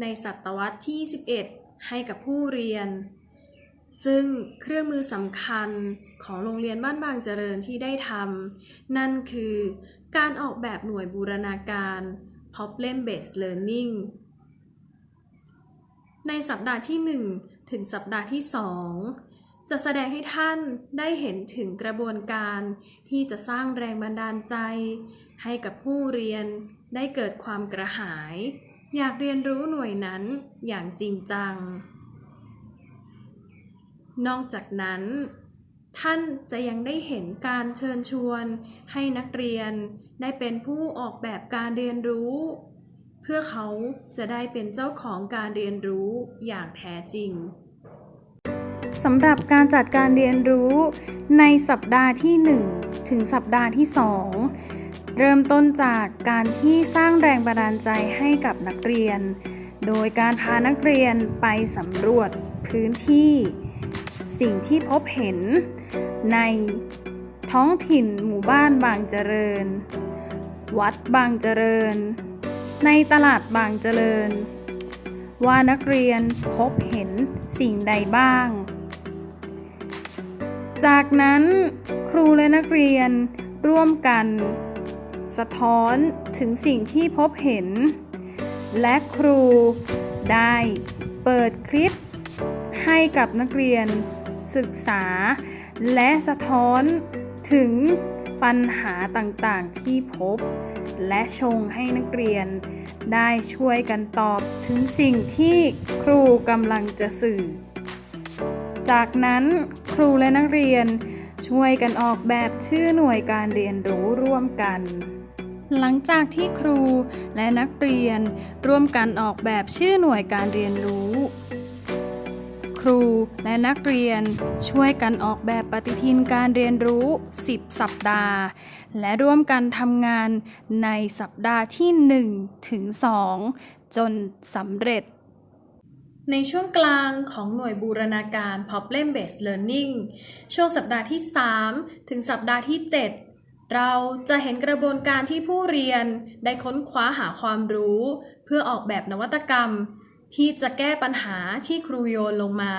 ในศตวรรษที่ 21 ให้กับผู้เรียน ซึ่งเครื่องมือสำคัญของโรงเรียนบ้านบางเจริญที่ได้ทำนั่นคือการออกแบบหน่วยบูรณาการ Problem Based Learning ในสัปดาห์ที่ 1 ถึงสัปดาห์ที่ 2 จะแสดงให้ท่านได้เห็นถึงกระบวนการที่จะสร้างแรงบันดาลใจ ให้กับผู้เรียนได้เกิดความกระหาย อยากเรียนรู้หน่วยนั้นอย่างจริงจัง นอกจากนั้น ท่านจะยังได้เห็นการเชิญชวนให้นักเรียนได้เป็นผู้ออกแบบการเรียนรู้ เพื่อเขาจะได้เป็นเจ้าของการเรียนรู้อย่างแท้จริงสำหรับการจัดการเรียนรู้ในสัปดาห์ที่ 1 ถึงสัปดาห์ที่ 2 เริ่มต้นจากการที่สร้างแรงบันดาลใจให้กับนักเรียน โดยการพานักเรียนไปสำรวจพื้นที่ สิ่งที่พบเห็นในท้องถิ่นหมู่บ้านบางเจริญ วัดบางเจริญ ในตลาดบางเจริญ ว่านักเรียนพบเห็นสิ่งใดบ้าง จากนั้นครูและนักเรียนร่วมกัน สะท้อนถึงสิ่งที่พบเห็น และครูได้เปิดคลิป ให้กับนักเรียนศึกษา และสะท้อนถึงปัญหาต่างๆที่พบ และชงให้นักเรียน ได้ช่วยกันตอบถึงสิ่งที่ครูกำลังจะสื่อ จากนั้นครูและนักเรียนช่วยกันออกแบบชื่อหน่วยการเรียนรู้ร่วมกัน หลังจากที่ครูและนักเรียนร่วมกันออกแบบชื่อหน่วยการเรียนรู้ ครูและนักเรียนช่วยกันออกแบบปฏิทินการเรียนรู้ 10 สัปดาห์ และร่วมกันทำงานในสัปดาห์ที่ 1 ถึง 2 จนสำเร็จในช่วงกลางของหน่วยบูรณาการ Problem Based Learning ช่วงสัปดาห์ที่ 3 ถึงสัปดาห์ที่ 7 เราจะเห็นกระบวนการที่ผู้เรียนได้ค้นคว้าหาความรู้ เพื่อออกแบบนวัตกรรม ที่จะแก้ปัญหาที่ครูโยนลงมา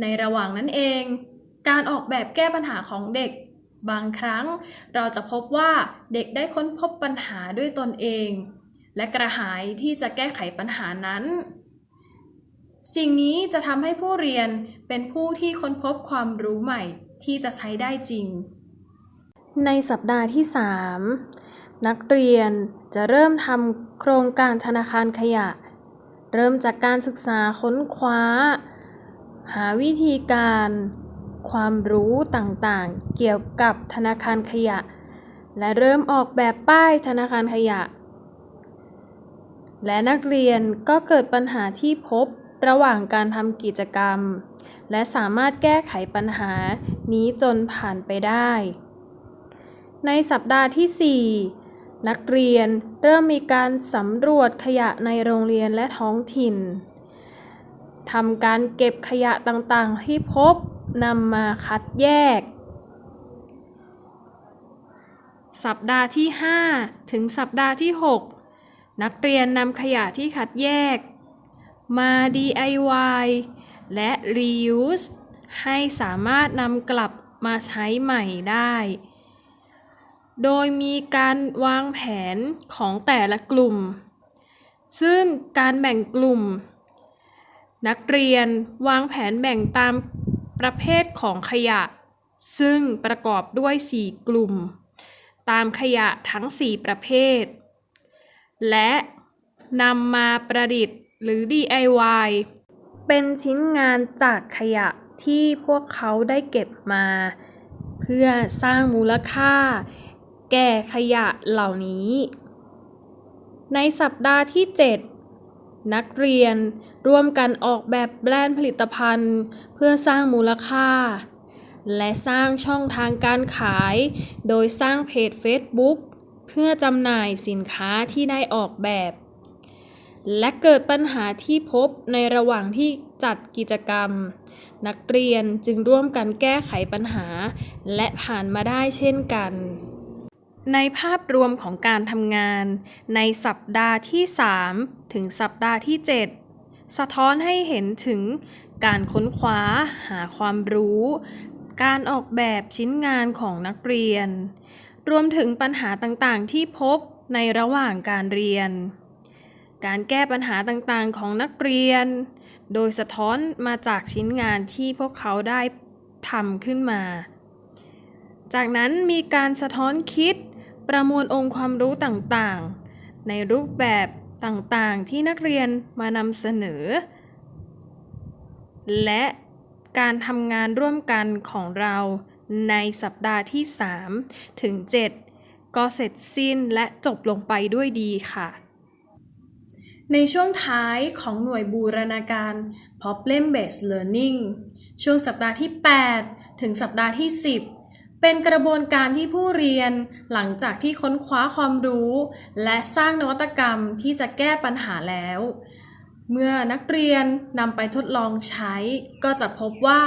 ในระหว่างนั้นเอง การออกแบบแก้ปัญหาของเด็ก บางครั้งเราจะพบว่าเด็กได้ค้นพบปัญหาด้วยตนเอง และกระหายที่จะแก้ไขปัญหานั้น สิ่งนี้จะทำให้ผู้เรียนเป็นผู้ที่ค้นพบความรู้ใหม่ที่จะใช้ได้จริง ในสัปดาห์ที่ 3 นักเรียนจะเริ่มทำโครงการธนาคารขยะ เริ่มจากการศึกษาค้นคว้า หาวิธีการ ความรู้ต่างๆ เกี่ยวกับธนาคารขยะ และเริ่มออกแบบป้ายธนาคารขยะ และนักเรียนก็เกิดปัญหาที่พบระหว่างการทำกิจกรรม และสามารถแก้ไขปัญหานี้จนผ่านไปได้ ในสัปดาห์ที่ 4 นักเรียนเริ่มมีการสำรวจขยะในโรงเรียนและท้องถิ่นทำการเก็บขยะต่างๆ ที่พบนำมาคัดแยก สัปดาห์ที่ 5 ถึงสัปดาห์ที่ 6 นักเรียนนำขยะที่คัดแยก มา DIY และ reuse ให้สามารถนำกลับมาใช้ใหม่ได้ โดยมีการวางแผนของแต่ละกลุ่ม ซึ่งการแบ่งกลุ่ม นักเรียนวางแผนแบ่งตามประเภทของขยะ ซึ่งประกอบด้วย 4 กลุ่ม ตามขยะทั้ง 4 ประเภท และนำมาประดิษฐ์หรือ DIY เป็นชิ้นงานจากขยะที่พวกเขาได้เก็บมา เพื่อสร้างมูลค่า แก่ขยะเหล่านี้ ในสัปดาห์ที่ 7 นักเรียนร่วมกันออกแบบแบรนด์ผลิตภัณฑ์ เพื่อสร้างมูลค่า และสร้างช่องทางการขาย โดยสร้างเพจ Facebook เพื่อจำหน่ายสินค้าที่ได้ออกแบบ และเกิดปัญหาที่พบในระหว่างที่จัดกิจกรรม นักเรียนจึงร่วมกันแก้ไขปัญหา และผ่านมาได้เช่นกัน ในภาพรวมของการทำงาน ในสัปดาห์ที่ 3 ถึงสัปดาห์ที่ 7 สะท้อนให้เห็นถึงการค้นคว้าหาความรู้ การออกแบบชิ้นงานของนักเรียน รวมถึงปัญหาต่างๆ ที่พบในระหว่างการเรียน การแก้ปัญหาต่างๆ ของนักเรียน โดยสะท้อนมาจากชิ้นงานที่พวกเขาได้ทำขึ้นมา จากนั้นมีการสะท้อนคิด ประมวลองค์ความรู้ต่างๆ ในรูปแบบต่างๆ ที่นักเรียนมานำเสนอ และการทำงานร่วมกันของเราในสัปดาห์ที่ 3 ถึง 7 ก็เสร็จสิ้นและจบลงไปด้วยดีค่ะ ในช่วงท้ายของหน่วยบูรณาการ Problem Based Learning ช่วงสัปดาห์ที่ 8 ถึงสัปดาห์ที่ 10 เป็นกระบวนการที่ผู้เรียนหลังจากที่ค้นคว้าความรู้ และสร้างนวัตกรรมที่จะแก้ปัญหาแล้ว เมื่อนักเรียนนำไปทดลองใช้ ก็จะพบว่า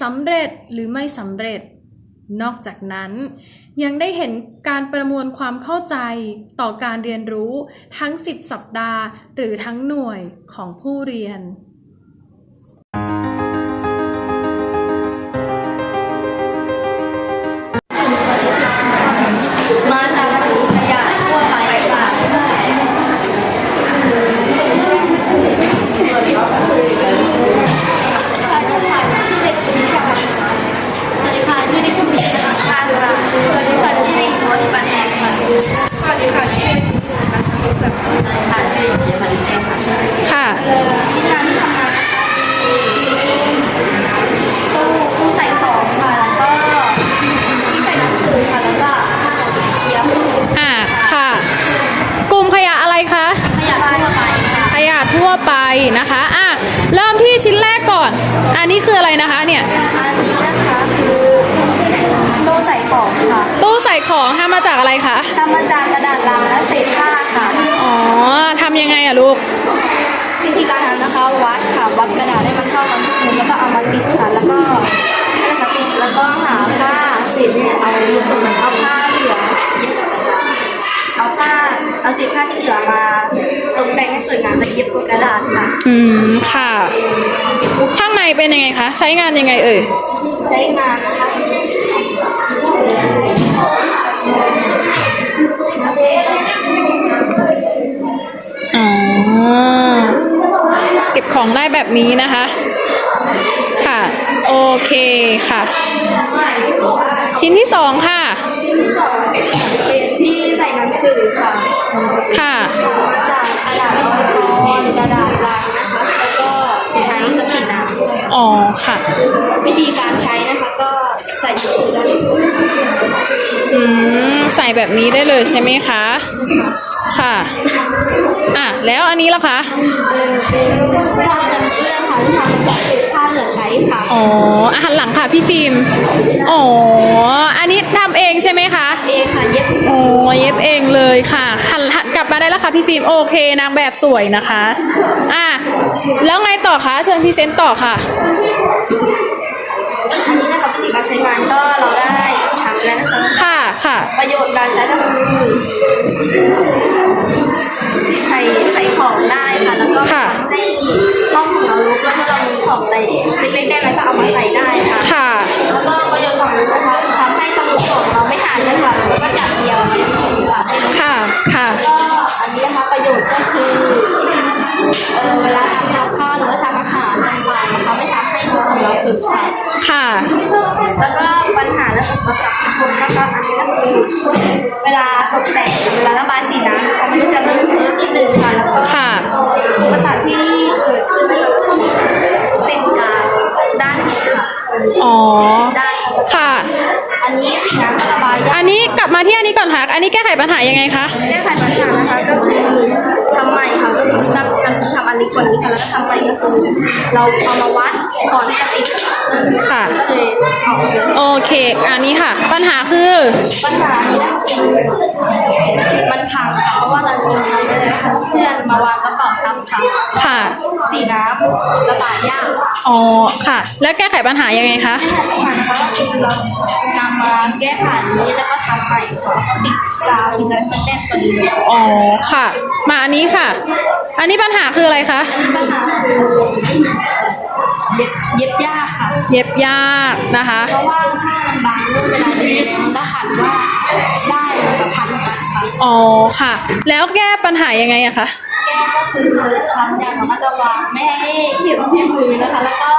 สำเร็จหรือไม่สำเร็จ นอกจากนั้น ยังได้เห็นการประมวลความเข้าใจต่อการเรียนรู้ทั้ง 10 สัปดาห์ หรือทั้งหน่วยของผู้เรียน ยะทั่วไปนะคะอะเริ่มที่ชิ้นแรกก่อน อันนี้คืออะไรนะคะเนี่ยอันนี้นะคะคือตู้ใส่ของค่ะตู้ใส่ของทำมาจากอะไรคะทำมาจากกระดาษลังและเศษผ้าค่ะอ๋อทำยังไงอะลูกวิธีการทำนะคะวัดค่ะวัดกระดาษให้มันเข้ากันทุกมุมแล้วก็เอามาติดค่ะแล้วก็ให้มันติดแล้วก็หาผ้าเศษเอาเอาผ้าเหลือเอาผ้า เอาเศษผ้าที่เหลือมาตกแต่งให้สวยงามและเย็บบนกระดาษค่ะ อืมค่ะ ข้างในเป็นยังไงคะ ใช้งานยังไงเอ่ย ใช้งานนะคะอ๋อเก็บของได้แบบนี้นะคะ ค่ะ โอเคค่ะ ชิ้นที่สองค่ะ อ๋อค่ะ วิธีการใช้นะคะก็ใส่หนังสือได้เลยอืมใส่แบบนี้ได้เลยใช่ไหมคะ ค่ะ อะ แล้วอันนี้ล่ะคะ เออเป็นผ้ากันเปื้อนค่ะที่ทำมาจากเศษผ้าเหลือใช้ค่ะอ๋ออาหารหลังค่ะพี่ฟิล์มอ๋อ อันนี้ทำเองใช่ไหมคะ เองค่ะเย็บ โอ้เย็บเองเลยค่ะ พี่ฟิล์มโอเคนางแบบสวยนะคะ อะแล้วไงต่อคะเชิญพรีเซนต์ต่อค่ะ อันนี้นะคะวิธีการใช้งานก็เราได้ทำแล้วนะคะ ค่ะค่ะ ประโยชน์การใช้ก็คือ เวลาระบายสีน้ำนะคะมันก็จะเลอะเทอะนิดนึงค่ะแล้วก็ค่ะ อุปสรรคที่เกิดขึ้นก็คือติดกาวด้านผิดค่ะอ๋อ ด้านค่ะ อันนี้สีน้ำก็ระบายยากอันนี้กลับมาที่อันนี้ก่อนค่ะ อันนี้แก้ไขปัญหายังไงคะ แก้ไขปัญหานะคะก็คือทำใหม่ค่ะก็คือทำทำทำอันนี้กว่านี้ค่ะแล้วก็ทำใหม่ก็คือเราเอามาวัดก่อนที่จะติดค่ะ ก็เลยออกเลย โอเค อันนี้ค่ะ ปัญหาคือ ปัญหามันพังค่ะเพราะว่าเราทิ้งไว้เลยค่ะเพื่อนมาวางกระเป๋าทับค่ะค่ะ สีน้ำระบายยากอ๋อ ค่ะ แล้วแก้ไขปัญหายังไงคะ ปัญหาคะก็คือเรานำมาแก้ไขนี้แล้วก็ทำใหม่ค่ะติดกาวติดอะไรแน่นตัวนี้อ๋อ ค่ะ มาอันนี้ค่ะ อันนี้ปัญหาคืออะไรคะ ปัญหาคือเย็บเย็บยากค่ะ เย็บยากนะคะ เพราะว่าผ้ามันบางรุ่นเวลาเย็บมันก็ขันว่าได้มันก็พันกันค่ะอ๋อค่ะ แล้วแก้ปัญหายังไงอะคะแก้ก็คือทำอย่างระมัดระวังไม่ให้เขียนที่มือนะคะ แล้วก็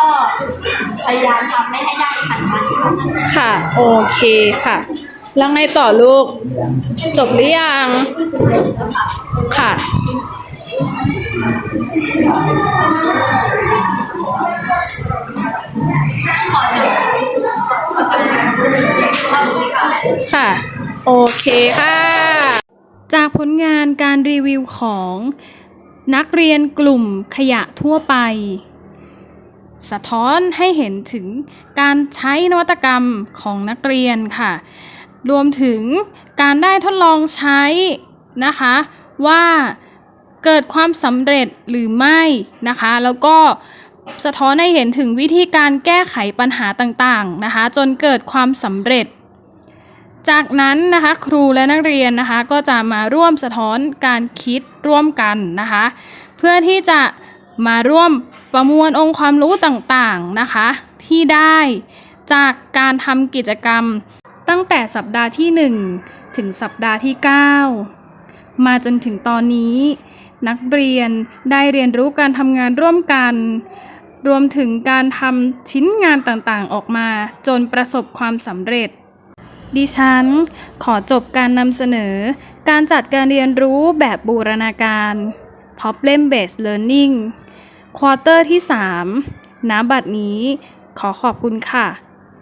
พยายามทำไม่ให้ได้ขันมันค่ะค่ะ โอเคค่ะ แล้วไงต่อลูก จบหรือยัง ค่ะค่ะ โอเคค่ะ จากผลงานการรีวิวของนักเรียนกลุ่มขยะทั่วไป สะท้อนให้เห็นถึงการใช้นวัตกรรมของนักเรียนค่ะ รวมถึงการได้ทดลองใช้นะคะ ว่าเกิดความสำเร็จหรือไม่นะคะ แล้วก็ สะท้อนให้เห็นถึงวิธีการแก้ไขปัญหาต่างๆนะคะจนเกิดความสำเร็จ จากนั้นนะคะครูและนักเรียนนะคะก็จะมาร่วมสะท้อนการคิดร่วมกันนะคะเพื่อที่จะมาร่วมประมวลองค์ความรู้ต่างๆนะคะที่ได้จากการทำกิจกรรมตั้งแต่สัปดาห์ที่ 1 ถึงสัปดาห์ที่ 9 มาจนถึงตอนนี้ นักเรียนได้เรียนรู้การทำงานร่วมกัน รวมถึงการทำชิ้นงานต่างๆ ออกมาจนประสบความสำเร็จ ดิฉัน ขอจบการนำเสนอ การจัดการเรียนรู้แบบบูรณาการ Problem Based Learning ควอเตอร์ที่ 3 ณ บัดนี้ ขอขอบคุณค่ะ